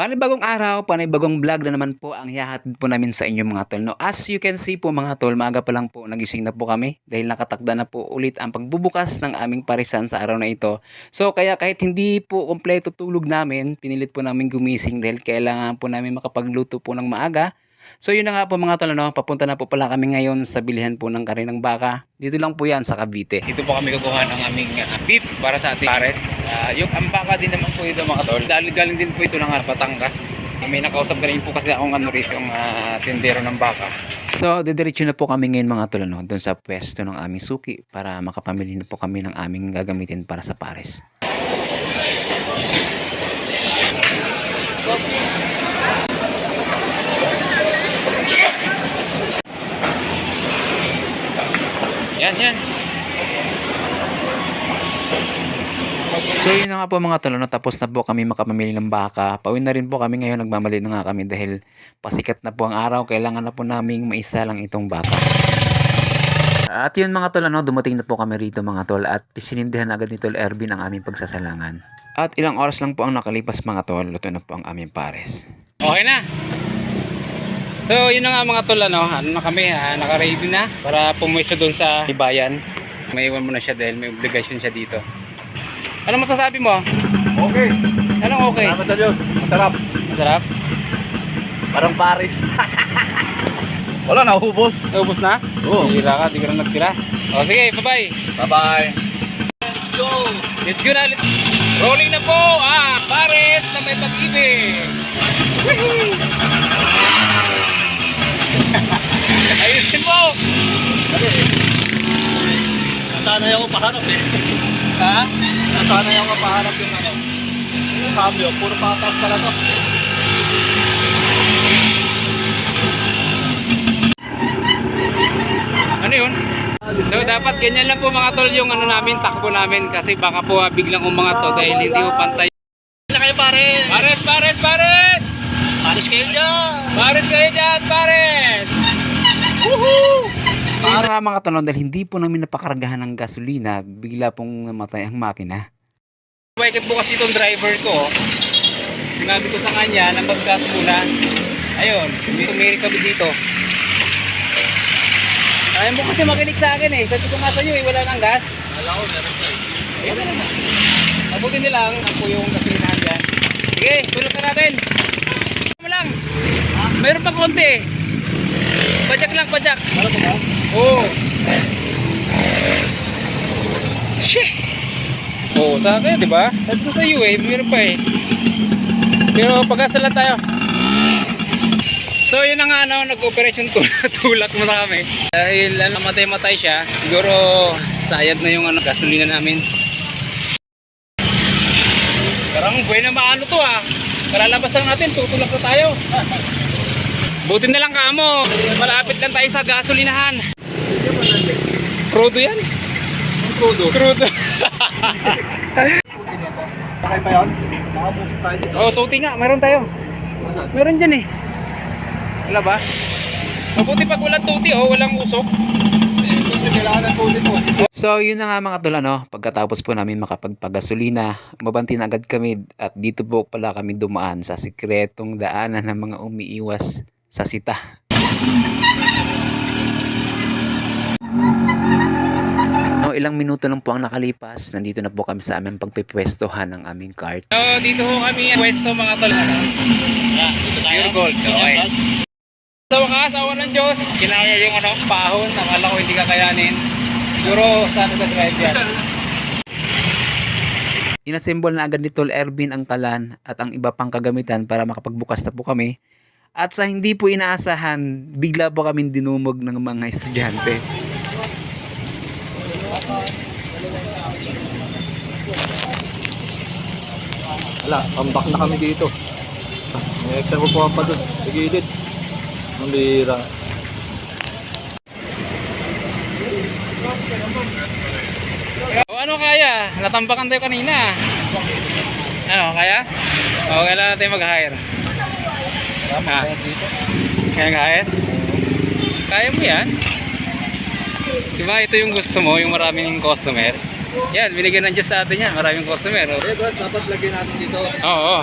Panibagong araw, panibagong vlog na naman po ang hihahatid po namin sa inyo mga tol. No, as you can see po mga tol, maaga pa lang po nagising na po kami dahil nakatakda na po ulit ang pagbubukas ng aming parisan sa araw na ito. So kaya kahit hindi po kompleto tulog namin, pinilit po namin gumising dahil kailangan po namin makapagluto po ng maaga. So yun na nga po mga tol, no? papunta na po pala kami ngayon sa bilihan po ng karinang baka. Dito lang po yan sa Cavite. Dito po kami kukuha ng aming uh, beef para sa ating pares. Ah, yung ambaka din naman po ito mga tol. Dahil galing din po ito ng uh, Batangas. May nakausap na rin po kasi akong ano rito yung ah, tindero ng baka. So, didiretso na po kami ngayon mga tol, no? doon sa pwesto ng aming suki para makapamili na po kami ng aming gagamitin para sa pares. Yan, yan. So yun na nga po mga tol, no? tapos na po kami makapamili ng baka. Pauwi na rin po kami ngayon, nagmamali na nga kami dahil pasikat na po ang araw. Kailangan na po naming maisa lang itong baka. At yun mga tol, ano, dumating na po kami rito mga tol at sinindihan agad ni Tol Ervin ang aming pagsasalangan. At ilang oras lang po ang nakalipas mga tol, luto na po ang aming pares. Okay na. So, yun na nga mga tol, ano, ano na kami, ah, naka-ready na para pumwesto doon sa bayan. May iwan mo na siya dahil may obligasyon siya dito. Ano masasabi mo? Okay. Anong okay? Salamat sa Diyos. Masarap. Masarap? Parang Paris. Wala, naubos. Naubos na? Oo. Tira ka, di ka na nagtira. O sige, bye-bye. Bye-bye. Let's go! Let's go na! Let's... Rolling na po! Ah, pares na may pag-ibig! Ayusin mo! Nasanay ako pahanap eh. Ha? Nasanay ako pahanap yung ano. Yung cambio, puro patas talaga. Ano yun? So dapat ganyan lang po mga tol yung ano namin, takbo namin kasi baka po ah, biglang umangat to dahil hindi po pantay. Na kayo pare. Pares, pares, pares! Paris kayo dyan. Pares kayo dyan, pares! Para mga tol, dahil hindi po namin napakaragahan ng gasolina, bigla pong namatay ang makina. Bakit po kasi itong driver ko, sinabi ko sa kanya na mag-gas muna. Ayun, hindi tumiri kami dito. Ayaw mo kasi makinig sa akin eh. Sabi ko nga sa iyo eh, wala nang gas. Wala ko, meron kayo. Ayun na naman. Mabuti nilang ako yung gasolinahan dyan. Sige, tulog na natin. Ano lang? Meron pa konti. Padyak lang, ba ba? Oo. Shit. Oo, sa akin, di ba? Sabi ko sa iyo eh, meron pa eh. Pero pag-asa lang tayo. So yun na nga ano, nag-operation tulak, tulak mo na kami. Dahil ano, matay-matay siya, siguro sayad na yung ano, gasolina namin. Parang buhay na maano to ah. Kalalabas lang natin, tutulak na tayo. Buti na lang kamo, malapit lang tayo sa gasolinahan. Crudo yan? Crudo. Crudo. Sakay pa yun? Nakabusok tayo dito. oh, tuti nga, meron tayo. Meron dyan eh. Wala ba? Mabuti pag walang tuti oh, walang usok. So yun na nga mga tol, ano, pagkatapos po namin makapagpagasolina, mabanti na agad kami at dito po pala kami dumaan sa sikretong daanan ng mga umiiwas sa sita. No, ilang minuto lang po ang nakalipas, nandito na po kami sa aming pagpipwestohan ng aming cart. So, dito ho kami pwesto mga tol. Ano? Yeah, dito tayo. Pure gold. Okay. Sa wakas, awan ng Diyos. Kinaya yung ano, pahon. Akala ko hindi kakayanin. Siguro, saan ka drive yan? Inassemble na agad ni Tol Ervin ang kalan at ang iba pang kagamitan para makapagbukas na po kami. At sa hindi po inaasahan, bigla po kami dinumog ng mga estudyante. Wala, comeback na kami dito. May extra ko po pa doon. Sa gilid. Ang lira. O ano kaya? Natambakan tayo kanina. Ano, kaya? O, kailangan natin mag-hire. Ha? Kaya mag-hire? Kaya mo yan? Diba ito yung gusto mo, yung maraming customer? Yan, binigyan ng Diyos sa atin yan. Maraming customer. Oh. Eh, Brad, dapat lagyan natin dito. Oo. Oh,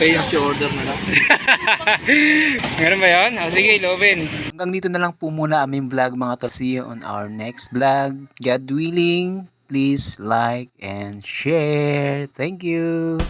Pay as you order na lang. Meron ba yun? Oh, sige, loobin. Hanggang dito na lang po muna aming vlog mga tol. See you on our next vlog. God willing, please like and share. Thank you.